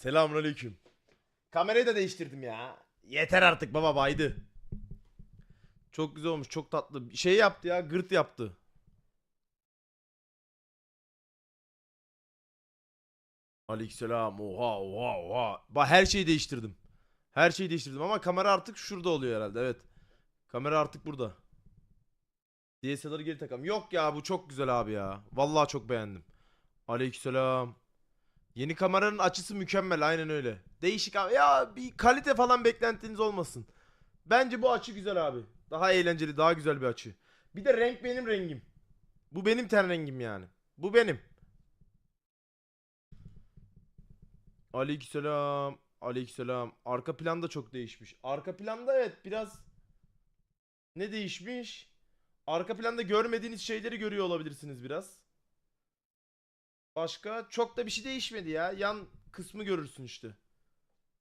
Selamünaleyküm. Kamerayı da değiştirdim ya. Yeter artık baba baydı. Çok güzel olmuş, çok tatlı. Şey yaptı ya, gırt yaptı. Aleykümselam. Oha oha oha. Bak her şeyi değiştirdim. Her şeyi değiştirdim ama kamera artık şurada oluyor herhalde. Evet. Kamera artık burada. DSLR'ı geri takalım. Yok ya bu çok güzel abi ya. Vallahi çok beğendim. Aleykümselam. Yeni kameranın açısı mükemmel aynen öyle. Değişik abi. Ya bir kalite falan beklentiniz olmasın. Bence bu açı güzel abi. Daha eğlenceli, daha güzel bir açı. Bir de renk benim rengim. Bu benim ten rengim yani. Bu benim. Aleykümselam. Aleykümselam. Arka plan da çok değişmiş. Arka planda evet biraz ne değişmiş? Arka planda görmediğiniz şeyleri görüyor olabilirsiniz biraz. Başka çok da bir şey değişmedi ya. Yan kısmı görürsün işte.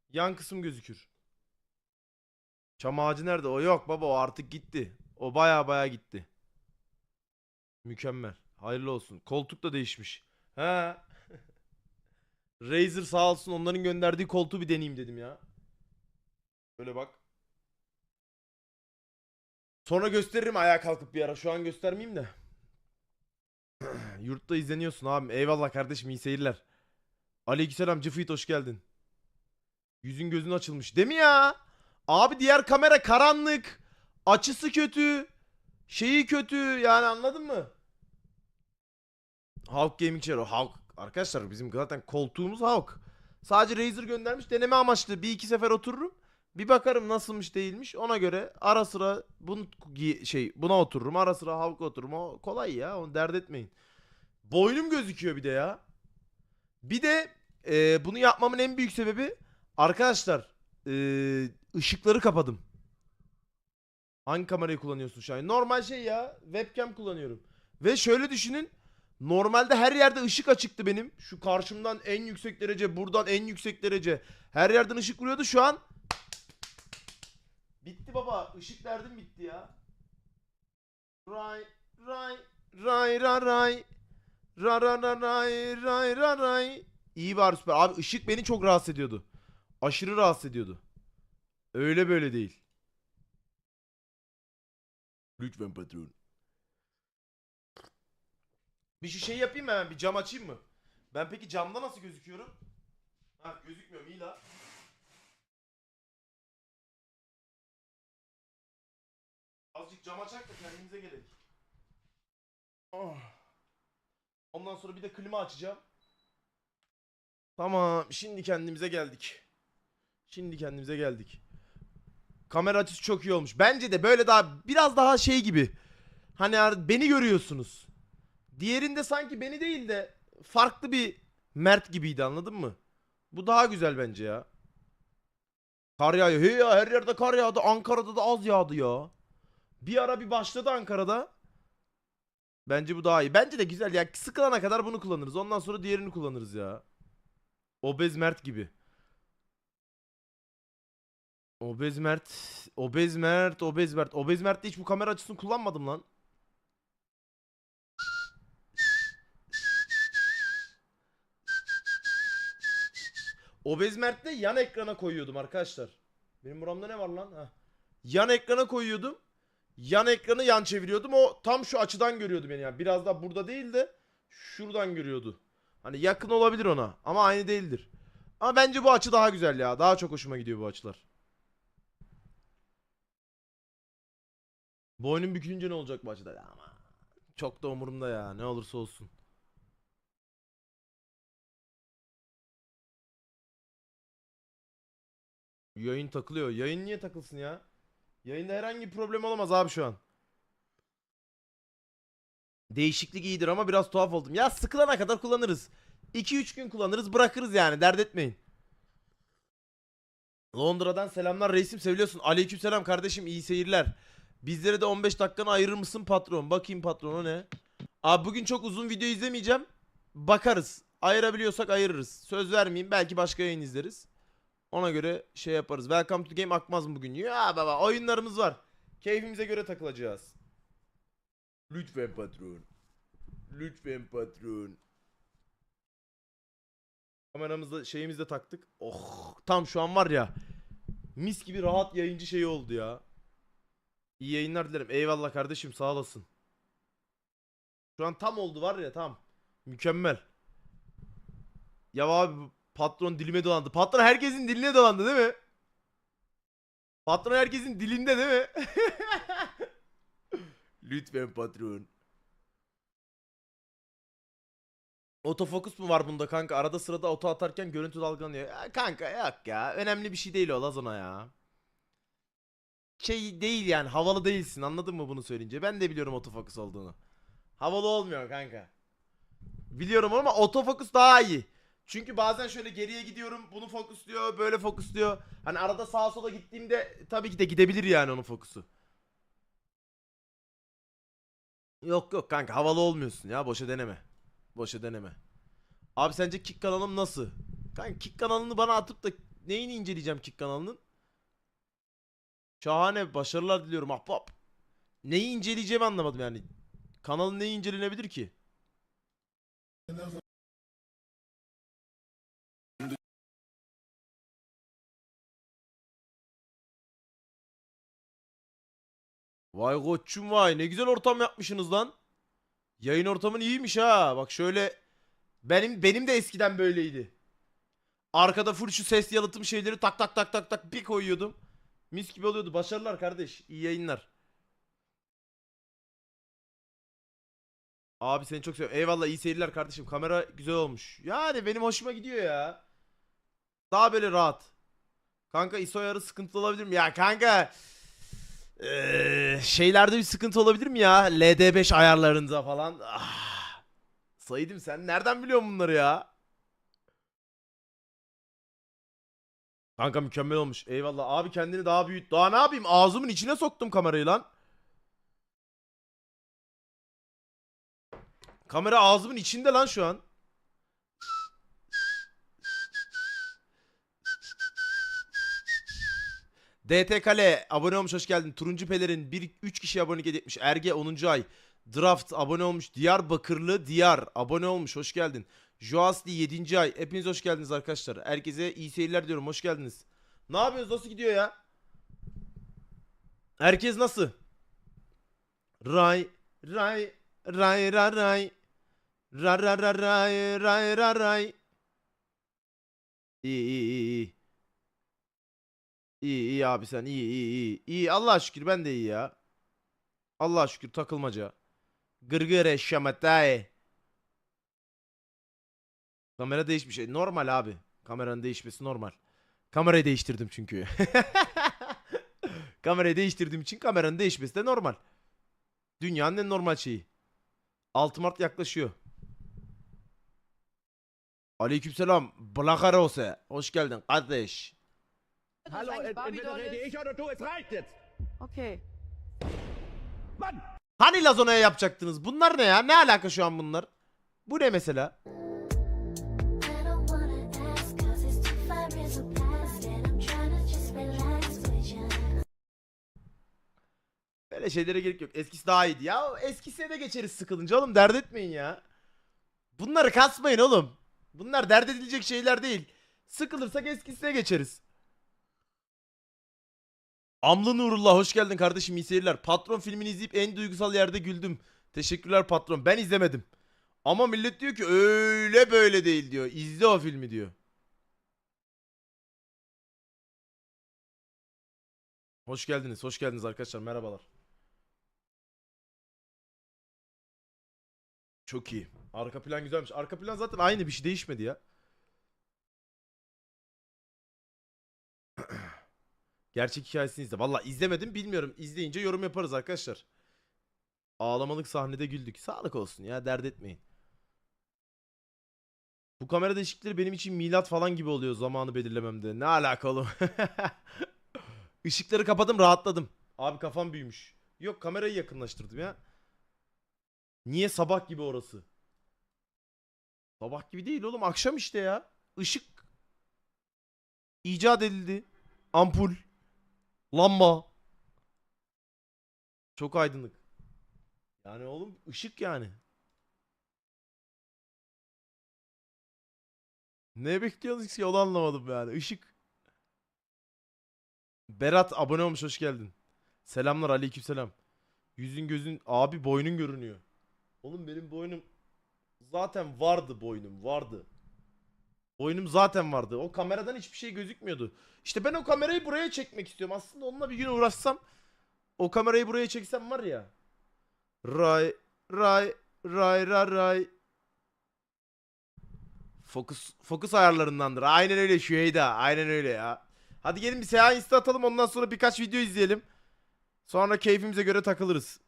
Yan kısım gözükür. Çam ağacı nerede? O yok baba o artık gitti. O baya baya gitti. Mükemmel. Hayırlı olsun. Koltuk da değişmiş. He. Razer sağ olsun onların gönderdiği koltuğu bir deneyeyim dedim ya. Böyle bak. Sonra gösteririm ayağa kalkıp bir ara. Şu an göstermeyeyim de. Yurtta izleniyorsun abi. Eyvallah kardeşim iyi seyirler. Aleykümselam Cıfit hoş geldin. Yüzün gözün açılmış. Değil mi ya? Abi diğer kamera karanlık. Açısı kötü. Şeyi kötü. Yani anladın mı? Hawk Gaming Chair. Hawk. Arkadaşlar bizim zaten koltuğumuz Hawk. Sadece Razer göndermiş. Deneme amaçlı. Bir iki sefer otururum. Bir bakarım nasılmış değilmiş. Ona göre ara sıra bunu şey buna otururum. Ara sıra Hawk'a otururum. O kolay ya. Onu dert etmeyin. Boynum gözüküyor bir de ya. Bir de e, bunu yapmamın en büyük sebebi arkadaşlar e, ışıkları kapadım. Hangi kamerayı kullanıyorsun şu an? Normal şey ya. Webcam kullanıyorum. Ve şöyle düşünün. Normalde her yerde ışık açıktı benim. Şu karşımdan en yüksek derece, buradan en yüksek derece. Her yerden ışık vuruyordu. Şu an bitti baba. Işık derdim bitti ya. Ray ray ray ray ray. Ra ra ra ray ray ra ray. İyi var süper. Abi ışık beni çok rahatsız ediyordu. Aşırı rahatsız ediyordu. Öyle böyle değil. Lütfen patron. Bir şu şey yapayım mı hemen? Bir cam açayım mı? Ben peki camda nasıl gözüküyorum? Ha gözükmüyorum iyi. Cam açak da kendimize gelelim. Oh. Ondan sonra bir de klima açacağım. Tamam şimdi kendimize geldik. Şimdi kendimize geldik. Kamera açısı çok iyi olmuş. Bence de böyle daha biraz daha şey gibi. Hani beni görüyorsunuz. Diğerinde sanki beni değil de farklı bir Mert gibiydi anladın mı? Bu daha güzel bence ya. Kar yağıyor. Hey ya her yerde kar yağdı. Ankara'da da az yağdı ya. Bir ara bir başladı Ankara'da. Bence bu daha iyi. Bence de güzel ya. Sıkılana kadar bunu kullanırız. Ondan sonra diğerini kullanırız ya. Obez Mert gibi. Obez Mert. Obez Mert. Obez Mert. Obez Mert'te hiç bu kamera açısını kullanmadım lan. Obez Mert'te yan ekrana koyuyordum arkadaşlar. Benim buramda ne var lan? Heh. Yan ekrana koyuyordum. Yan ekranı yan çeviriyordum. O tam şu açıdan görüyordu beni yani. Biraz daha burada değil de şuradan görüyordu. Hani yakın olabilir ona ama aynı değildir. Ama bence bu açı daha güzel ya. Daha çok hoşuma gidiyor bu açılar. Boynum bükülünce ne olacak bu açıda? Ama çok da umurumda ya. Ne olursa olsun. Yayın takılıyor. Yayın niye takılsın ya? Yayında herhangi bir problem olamaz abi şu an. Değişiklik iyidir ama biraz tuhaf oldum. Ya sıkılana kadar kullanırız. 2-3 gün kullanırız bırakırız yani dert etmeyin. Londra'dan selamlar reisim seviliyorsun. Aleykümselam kardeşim iyi seyirler. Bizlere de 15 dakikanı ayırır mısın patron? Bakayım patron o ne? Abi bugün çok uzun video izlemeyeceğim. Bakarız. Ayırabiliyorsak ayırırız. Söz vermeyeyim. Belki başka yayın izleriz. Ona göre şey yaparız. Welcome to game akmaz mı bugün? Ya baba oyunlarımız var. Keyfimize göre takılacağız. Lütfen patron. Lütfen patron. Kameramızda şeyimizi de taktık. Oh tam şu an var ya. Mis gibi rahat yayıncı şey oldu ya. İyi yayınlar dilerim. Eyvallah kardeşim sağ olasın. Şu an tam oldu var ya tam. Mükemmel. Ya abi patron dilime dolandı. Patron herkesin diline dolandı değil mi? Patron herkesin dilinde değil mi? Lütfen patron. Otofokus mu var bunda kanka? Arada sırada oto atarken görüntü dalgalanıyor. Ya kanka yok ya. Önemli bir şey değil o Lazona ya. Şey değil yani havalı değilsin anladın mı bunu söyleyince? Ben de biliyorum otofokus olduğunu. Havalı olmuyor kanka. Biliyorum ama otofokus daha iyi. Çünkü bazen şöyle geriye gidiyorum bunu fokusluyor böyle fokusluyor. Hani arada sağa sola gittiğimde tabii ki de gidebilir yani onun fokusu. Yok yok kanka havalı olmuyorsun ya boşa deneme. Boşa deneme. Abi sence Kick kanalım nasıl? Kanka Kick kanalını bana atıp da neyini inceleyeceğim Kick kanalının? Şahane başarılar diliyorum ahbap. Neyi inceleyeceğimi anlamadım yani. Kanalın neyi incelenebilir ki? Vay koçum vay ne güzel ortam yapmışsınız lan. Yayın ortamın iyiymiş ha. Bak şöyle benim benim de eskiden böyleydi. Arkada full ses yalıtım şeyleri tak tak tak tak tak bir koyuyordum. Mis gibi oluyordu. Başarılar kardeş. İyi yayınlar. Abi seni çok seviyorum. Eyvallah iyi seyirler kardeşim. Kamera güzel olmuş. Yani benim hoşuma gidiyor ya. Daha böyle rahat. Kanka ISO ayarı sıkıntılı olabilir mi? Ya kanka şeylerde bir sıkıntı olabilir mi ya? LD5 ayarlarında falan. Ah. Saydım sen nereden biliyorsun bunları ya? Kanka mükemmel olmuş. Eyvallah. Abi kendini daha büyüt. Daha ne yapayım? Ağzımın içine soktum kamerayı lan. Kamera ağzımın içinde lan şu an. DT abone olmuş hoş geldin. Turuncu Pelerin 1 3 kişi abone etmiş. Erge 10. ay. Draft abone olmuş. Diyarbakırlı Diyar abone olmuş. Hoş geldin. Joasli 7. ay. Hepiniz hoş geldiniz arkadaşlar. Herkese iyi seyirler diyorum. Hoş geldiniz. Ne yapıyorsunuz? Nasıl gidiyor ya? Herkes nasıl? Ray ray ray ray ray. Ra ra ra ray ray ray ray. İyi iyi iyi iyi. İyi abi sen iyi iyi iyi. İyi Allah'a şükür ben de iyi ya. Allah'a şükür takılmaca. Gırgır şamatay. Kamera değişmiş. E, Normal abi. Kameranın değişmesi normal. Kamerayı değiştirdim çünkü. Kamerayı değiştirdiğim için kameranın değişmesi de normal. Dünyanın en normal şeyi. 6 Mart yaklaşıyor. Aleykümselam. Blakarose. Hoş geldin kardeş. Hallo, entweder rede ich oder du, es reicht jetzt. Okay. Mann! Hani Lazona'ya yapacaktınız? Bunlar ne ya? Ne alaka şu an bunlar? Bu ne mesela? Böyle şeylere gerek yok. Eskisi daha iyiydi. Ya eskisine de geçeriz sıkılınca oğlum. Dert etmeyin ya. Bunları kasmayın oğlum. Bunlar dert edilecek şeyler değil. Sıkılırsak eskisine geçeriz. Amlı Nurullah hoş geldin kardeşim iyi seyirler. Patron filmini izleyip en duygusal yerde güldüm. Teşekkürler patron. Ben izlemedim. Ama millet diyor ki öyle böyle değil diyor. İzle o filmi diyor. Hoş geldiniz. Hoş geldiniz arkadaşlar. Merhabalar. Çok iyi. Arka plan güzelmiş. Arka plan zaten aynı bir şey değişmedi ya. Gerçek hikayesini izle. Valla izlemedim bilmiyorum. İzleyince yorum yaparız arkadaşlar. Ağlamalık sahnede güldük. Sağlık olsun ya dert etmeyin. Bu kamera değişiklikleri benim için milat falan gibi oluyor zamanı belirlememde. Ne alaka oğlum? Işıkları kapadım rahatladım. Abi kafam büyümüş. Yok kamerayı yakınlaştırdım ya. Niye sabah gibi orası? Sabah gibi değil oğlum akşam işte ya. Işık icat edildi. Ampul. Lamba. Çok aydınlık. Yani oğlum ışık yani. Ne bekliyorsunuz ki onu anlamadım yani. Işık. Berat abone olmuş hoş geldin. Selamlar aleykümselam. Yüzün gözün abi boynun görünüyor. Oğlum benim boynum zaten vardı boynum vardı. Boynum zaten vardı. O kameradan hiçbir şey gözükmüyordu. İşte ben o kamerayı buraya çekmek istiyorum. Aslında onunla bir gün uğraşsam o kamerayı buraya çeksem var ya. Ray ray ray ray ray. Fokus fokus ayarlarındandır. Aynen öyle Şüheyda. Aynen öyle ya. Hadi gelin bir insta atalım ondan sonra birkaç video izleyelim. Sonra keyfimize göre takılırız.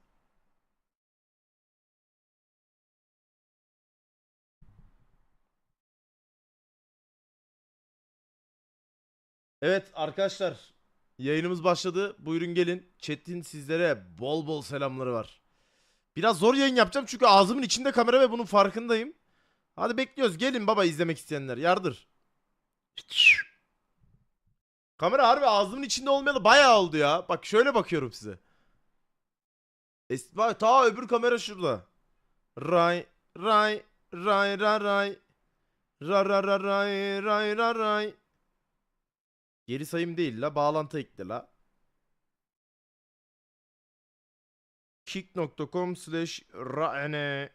Evet arkadaşlar yayınımız başladı. Buyurun gelin. Chat'in sizlere bol bol selamları var. Biraz zor yayın yapacağım çünkü ağzımın içinde kamera ve bunun farkındayım. Hadi bekliyoruz. Gelin baba izlemek isteyenler. Yardır. Kamera harbi ağzımın içinde olmayalı bayağı oldu ya. Bak şöyle bakıyorum size. Es bak ta öbür kamera şurada. Ray ray ray ray ray. Ra ra ra ray ray ray ray. Geri sayım değil la bağlantı ekle la. kick.com slash rane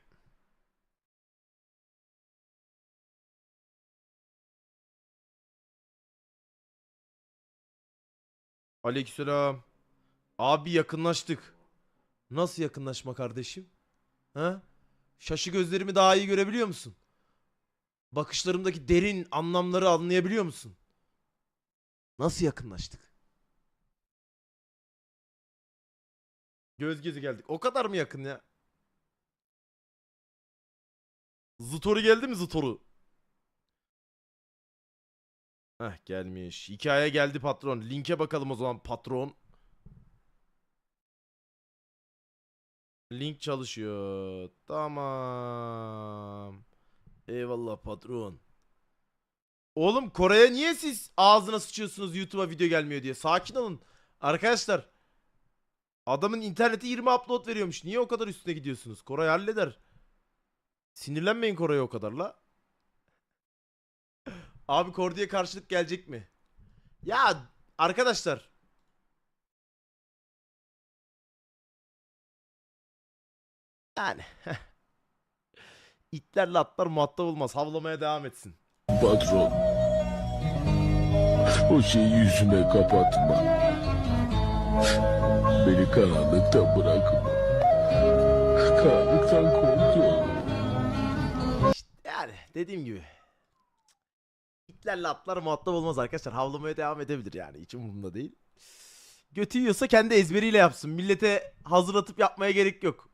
Aleykümselam. Abi yakınlaştık. Nasıl yakınlaşma kardeşim? Ha? Şaşı gözlerimi daha iyi görebiliyor musun? Bakışlarımdaki derin anlamları anlayabiliyor musun? Nasıl yakınlaştık? Göz gezi geldik. O kadar mı yakın ya? Zıtoru geldi mi Zıtoru? Heh gelmiş. Hikaye geldi patron. Linke bakalım o zaman patron. Link çalışıyor. Tamam. Eyvallah patron. Oğlum Kore'ye niye siz ağzına sıçıyorsunuz YouTube'a video gelmiyor diye? Sakin olun. Arkadaşlar. Adamın interneti 20 upload veriyormuş. Niye o kadar üstüne gidiyorsunuz? Koray halleder. Sinirlenmeyin Koray'a o kadar la. Abi Kordi'ye karşılık gelecek mi? Ya arkadaşlar. Yani. İtlerle atlar muhatap olmaz. Havlamaya devam etsin. Patron. O şeyi yüzüme kapatma. Beni karanlıkta bırakma. Karanlıktan korkuyorum. Yani dediğim gibi. İtlerle atlar muhatap olmaz arkadaşlar. Havlamaya devam edebilir yani. Hiç umurumda değil. Götü yiyorsa kendi ezberiyle yapsın. Millete hazırlatıp yapmaya gerek yok.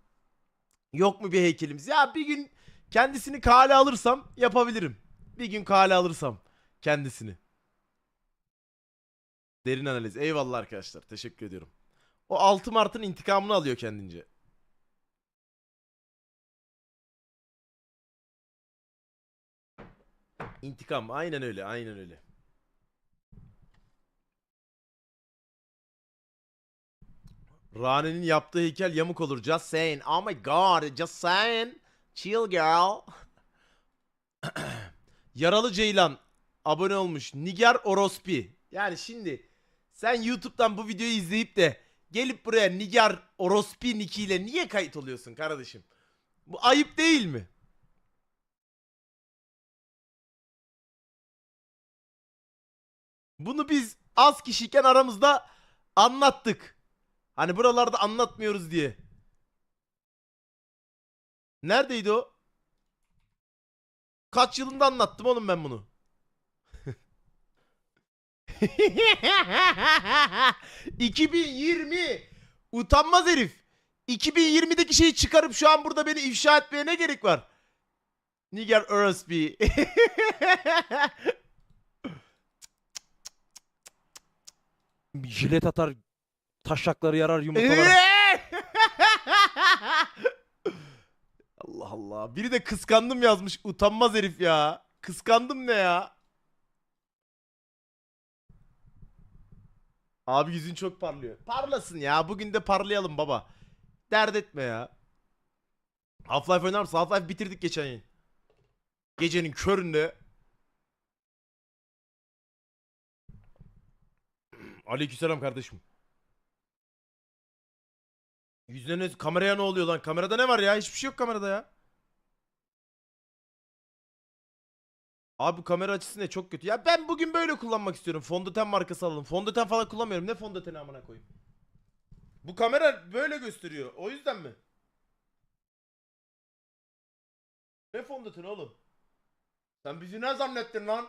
Yok mu bir heykelimiz? Ya bir gün kendisini kale alırsam yapabilirim. Bir gün kale alırsam kendisini. Derin analiz. Eyvallah arkadaşlar. Teşekkür ediyorum. O 6 Mart'ın intikamını alıyor kendince. İntikam. Aynen öyle. Aynen öyle. Rane'nin yaptığı heykel yamuk olur. Just saying. Oh my god. Just saying. Chill girl. Yaralı Ceylan abone olmuş. Niger Orospi. Yani şimdi sen YouTube'dan bu videoyu izleyip de gelip buraya Niger Orospi nickiyle niye kayıt oluyorsun kardeşim? Bu ayıp değil mi? Bunu biz az kişiyken aramızda anlattık. Hani buralarda anlatmıyoruz diye. Neredeydi o? Kaç yılında anlattım oğlum ben bunu? ...2020... Utanmaz herif. 2020'deki şeyi çıkarıp şu an burada beni ifşa etmeye ne gerek var? Niger Orospi. Jilet atar, taşakları yarar yumurtalar. Allah Allah. Biri de kıskandım yazmış. Utanmaz herif ya. Kıskandım ne ya? Abi yüzün çok parlıyor. Parlasın ya. Bugün de parlayalım baba. Dert etme ya. Half-Life oynar mısın? Half-Life bitirdik geçen yıl. Gecenin köründe. Aleykümselam kardeşim. Yüzüne ne, kameraya ne oluyor lan? Kamerada ne var ya? Hiçbir şey yok kamerada ya. Abi bu kamera açısı ne? Çok kötü. Ya ben bugün böyle kullanmak istiyorum. Fondöten markası alalım. Fondöten falan kullanmıyorum. Ne fondöteni amına koyayım? Bu kamera böyle gösteriyor. O yüzden mi? Ne fondöteni oğlum? Sen bizi ne zannettin lan?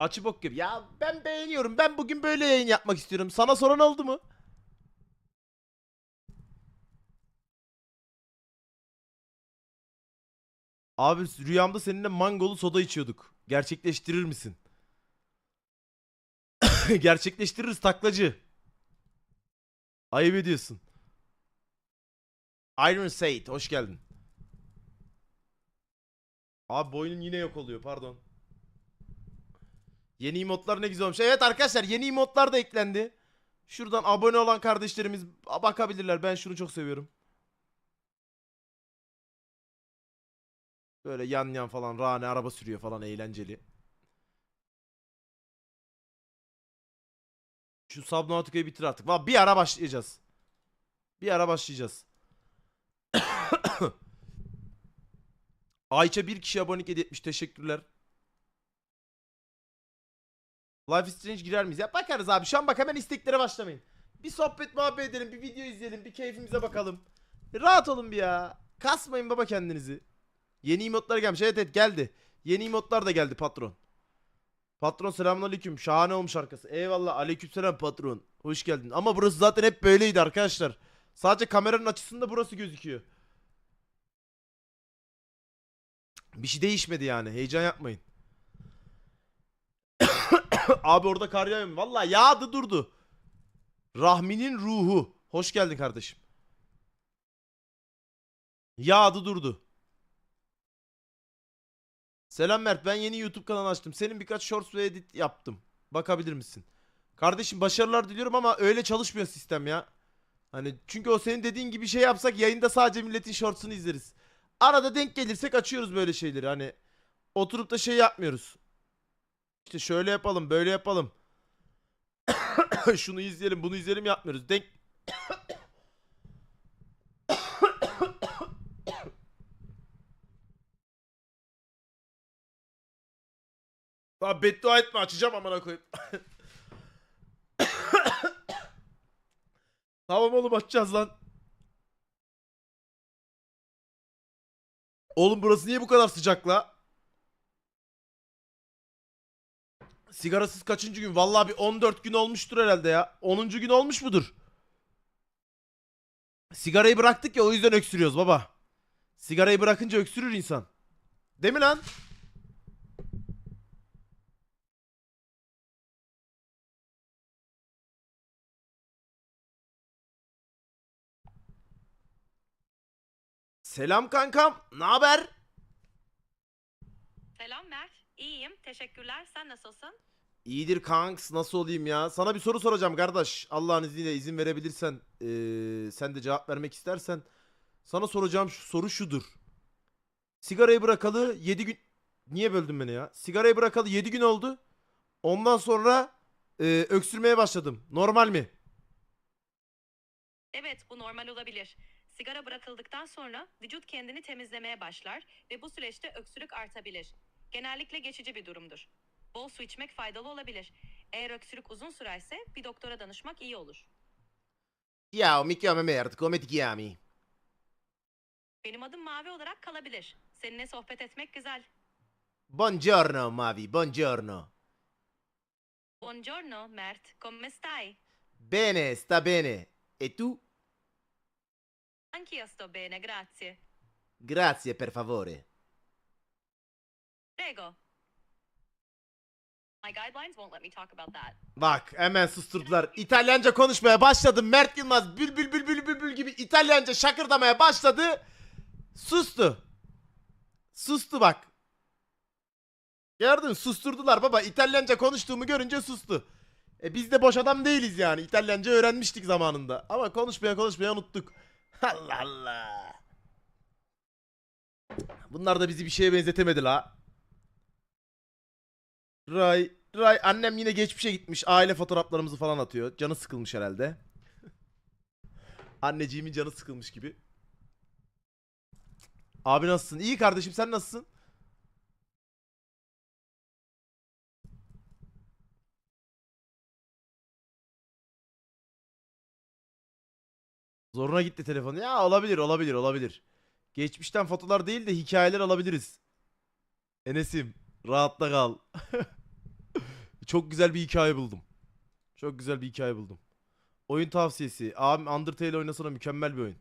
Açı bok gibi. Ya ben beğeniyorum. Ben bugün böyle yayın yapmak istiyorum. Sana soran oldu mu? Abi rüyamda seninle mangolu soda içiyorduk. Gerçekleştirir misin? Gerçekleştiririz taklacı. Ayıp ediyorsun. Iron Said hoş geldin. Abi boynun yine yok oluyor pardon. Yeni emotlar ne güzel olmuş. Evet arkadaşlar yeni emotlar da eklendi. Şuradan abone olan kardeşlerimiz bakabilirler. Ben şunu çok seviyorum. Böyle yan yan falan Rane araba sürüyor falan eğlenceli. Şu Subnautica'yı bitir artık. Valla bir ara başlayacağız. Bir ara başlayacağız. Ayça bir kişi abonelik hediye etmiş. Teşekkürler. Life is Strange girer miyiz? Ya bakarız abi. Şu an bak hemen isteklere başlamayın. Bir sohbet muhabbet edelim. Bir video izleyelim. Bir keyfimize bakalım. Rahat olun bir ya. Kasmayın baba kendinizi. Yeni emotlar gelmiş. Evet evet geldi. Yeni emotlar da geldi patron. Patron selamünaleyküm. Şahane olmuş arkası. Eyvallah. Aleykümselam patron. Hoş geldin. Ama burası zaten hep böyleydi arkadaşlar. Sadece kameranın açısında burası gözüküyor. Bir şey değişmedi yani. Heyecan yapmayın. Abi orada kar yağıyor mu? Valla yağdı durdu. Rahmi'nin ruhu. Hoş geldin kardeşim. Yağdı durdu. Selam Mert ben yeni YouTube kanalı açtım. Senin birkaç shorts ve edit yaptım. Bakabilir misin? Kardeşim başarılar diliyorum ama öyle çalışmıyor sistem ya. Hani çünkü o senin dediğin gibi şey yapsak yayında sadece milletin shorts'unu izleriz. Arada denk gelirsek açıyoruz böyle şeyleri. Hani oturup da şey yapmıyoruz. İşte şöyle yapalım, böyle yapalım. Şunu izleyelim, bunu izleyelim yapmıyoruz. Denk Lan beddua etme açacağım amına koyayım. tamam oğlum açacağız lan. Oğlum burası niye bu kadar sıcak la? Sigarasız kaçıncı gün? Vallahi bir 14 gün olmuştur herhalde ya. 10. gün olmuş mudur? Sigarayı bıraktık ya o yüzden öksürüyoruz baba. Sigarayı bırakınca öksürür insan. Değil mi lan? Selam kankam. Ne haber? Selam Mert. İyiyim. Teşekkürler. Sen nasılsın? İyidir kanks. Nasıl olayım ya? Sana bir soru soracağım kardeş. Allah'ın izniyle izin verebilirsen, eee, sen de cevap vermek istersen. Sana soracağım şu soru şudur. Sigarayı bırakalı 7 gün... Niye böldün beni ya? Sigarayı bırakalı 7 gün oldu. Ondan sonra eee, öksürmeye başladım. Normal mi? Evet, bu normal olabilir. Sigara bırakıldıktan sonra vücut kendini temizlemeye başlar ve bu süreçte öksürük artabilir. Genellikle geçici bir durumdur. Bol su içmek faydalı olabilir. Eğer öksürük uzun sürerse bir doktora danışmak iyi olur. Ciao, mi chiamo Mert. Come ti chiami? Benim adım Mavi olarak kalabilir. Seninle sohbet etmek güzel. Buongiorno Mavi, buongiorno. Buongiorno Mert, come stai? Bene, sta bene. E tu? Anch'io sto bene, grazie. Grazie per favore. Prego. My guidelines won't let me talk about that. Bak hemen susturdular. İtalyanca konuşmaya başladı. Mert Yılmaz bülbül bülbül bülbül gibi İtalyanca şakırdamaya başladı. Sustu. Sustu bak. Gördün susturdular baba. İtalyanca konuştuğumu görünce sustu. E biz de boş adam değiliz yani. İtalyanca öğrenmiştik zamanında. Ama konuşmaya konuşmaya unuttuk. Allah Allah. Bunlar da bizi bir şeye benzetemedi la. Ray, Ray annem yine geçmişe gitmiş. Aile fotoğraflarımızı falan atıyor. Canı sıkılmış herhalde. Anneciğimin canı sıkılmış gibi. Abi nasılsın? İyi kardeşim sen nasılsın? Zoruna gitti telefon. Ya olabilir olabilir olabilir. Geçmişten fotolar değil de hikayeler alabiliriz. Enes'im rahatla kal. Çok güzel bir hikaye buldum. Çok güzel bir hikaye buldum. Oyun tavsiyesi. Abim Undertale oynasana mükemmel bir oyun.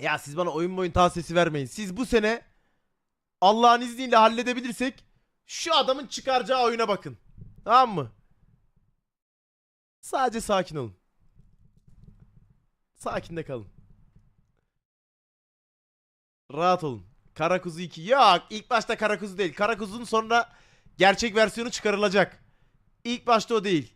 Ya siz bana oyun oyun tavsiyesi vermeyin. Siz bu sene Allah'ın izniyle halledebilirsek şu adamın çıkaracağı oyuna bakın. Tamam mı? Sadece sakin olun. Sakin de kalın. Rahat olun. Kara Kuzu 2. Yok ilk başta Kara Kuzu değil. Kara Kuzu'nun sonra gerçek versiyonu çıkarılacak. İlk başta o değil.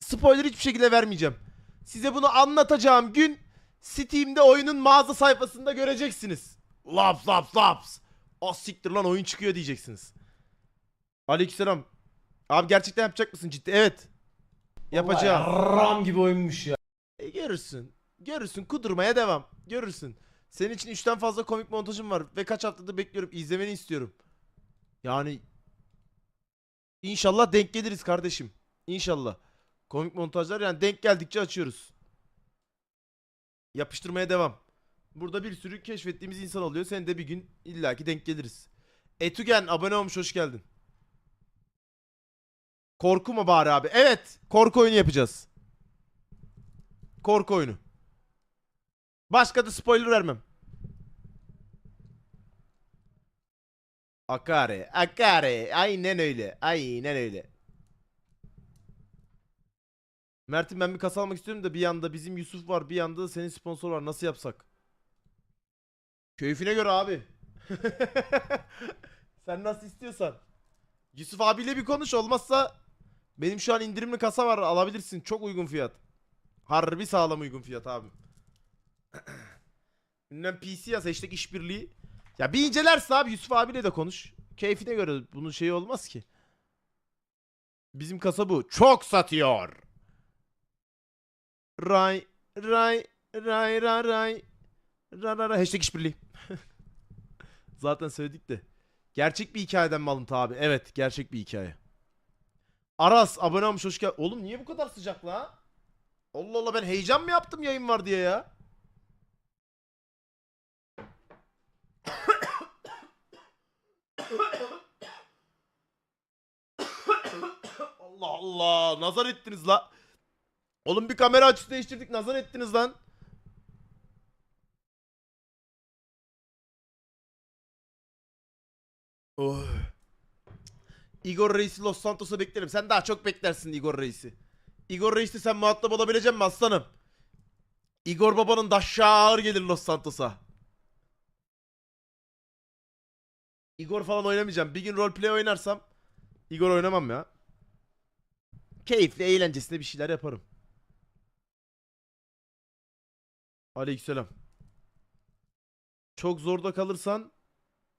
Spoiler hiçbir şekilde vermeyeceğim. Size bunu anlatacağım gün Steam'de oyunun mağaza sayfasında göreceksiniz. Laps laps laps. O siktir lan oyun çıkıyor diyeceksiniz. Aleykümselam. Abi gerçekten yapacak mısın ciddi? Evet. Yapacağım. Ram gibi oyunmuş ya. E, görürsün. Görürsün. Kudurmaya devam. Görürsün. Senin için 3'ten fazla komik montajım var ve kaç haftadır bekliyorum. İzlemeni istiyorum. Yani İnşallah denk geliriz kardeşim. İnşallah. Komik montajlar yani denk geldikçe açıyoruz. Yapıştırmaya devam. Burada bir sürü keşfettiğimiz insan oluyor. Sen de bir gün illaki denk geliriz. Etügen abone olmuş hoş geldin. Korku mu bari abi? Evet. Korku oyunu yapacağız. Korku oyunu. Başka da spoiler vermem. Akare, akare. Aynen öyle. Aynen öyle. Mert'im ben bir kasa almak istiyorum da bir yanda bizim Yusuf var, bir yanda da senin sponsor var. Nasıl yapsak? Keyfine göre abi. Sen nasıl istiyorsan. Yusuf abiyle bir konuş olmazsa benim şu an indirimli kasa var alabilirsin. Çok uygun fiyat. Harbi sağlam uygun fiyat abi. Ünlem PC yaz hashtag işbirliği. Ya bir incelersin abi Yusuf abiyle de konuş. Keyfine göre bunun şeyi olmaz ki. Bizim kasa bu. Çok satıyor. Ray ray ray ray ray. Ray ray ray. Hashtag işbirliği. Zaten söyledik de. Gerçek bir hikayeden mi alıntı abi? Evet gerçek bir hikaye. Aras abone olmuş hoş geldin. Oğlum niye bu kadar sıcak la? Allah Allah ben heyecan mı yaptım yayın var diye ya? Allah Allah nazar ettiniz la. Oğlum bir kamera açısı değiştirdik nazar ettiniz lan. Oh. Igor Reis'i Los Santos'a beklerim. Sen daha çok beklersin Igor Reis'i. Igor Reis'le sen muhatap olabilecek misin aslanım? Igor babanın daşşağı ağır gelir Los Santos'a. Igor falan oynamayacağım. Bir gün roleplay oynarsam Igor oynamam ya. Keyifli, eğlencesine bir şeyler yaparım. Aleykümselam. Çok zorda kalırsan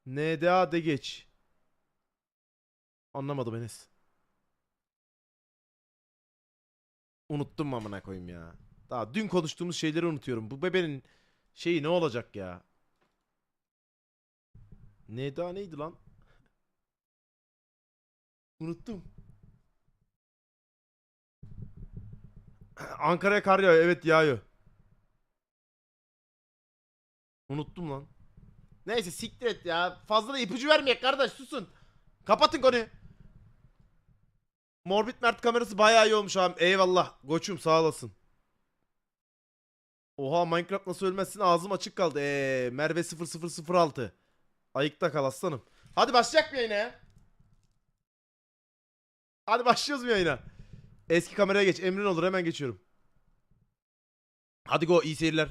NDA de geç. Anlamadım Enes. Unuttum amına koyayım ya. Daha dün konuştuğumuz şeyleri unutuyorum. Bu bebenin şeyi ne olacak ya? NDA neydi lan? Unuttum. Ankara'ya kar yağıyor. Evet yağıyor. Unuttum lan. Neyse siktir et ya. Fazla da ipucu vermeyek kardeş susun. Kapatın konuyu. Morbid Mert kamerası bayağı iyi olmuş abi. Eyvallah. Goçum sağ olasın. Oha Minecraft nasıl ölmezsin ağzım açık kaldı. Eee Merve 0006. Ayıkta kal aslanım. Hadi başlayacak mı yayına ya? Hadi başlıyoruz mu yayına? Eski kameraya geç. Emrin olur hemen geçiyorum. Hadi go iyi seyirler.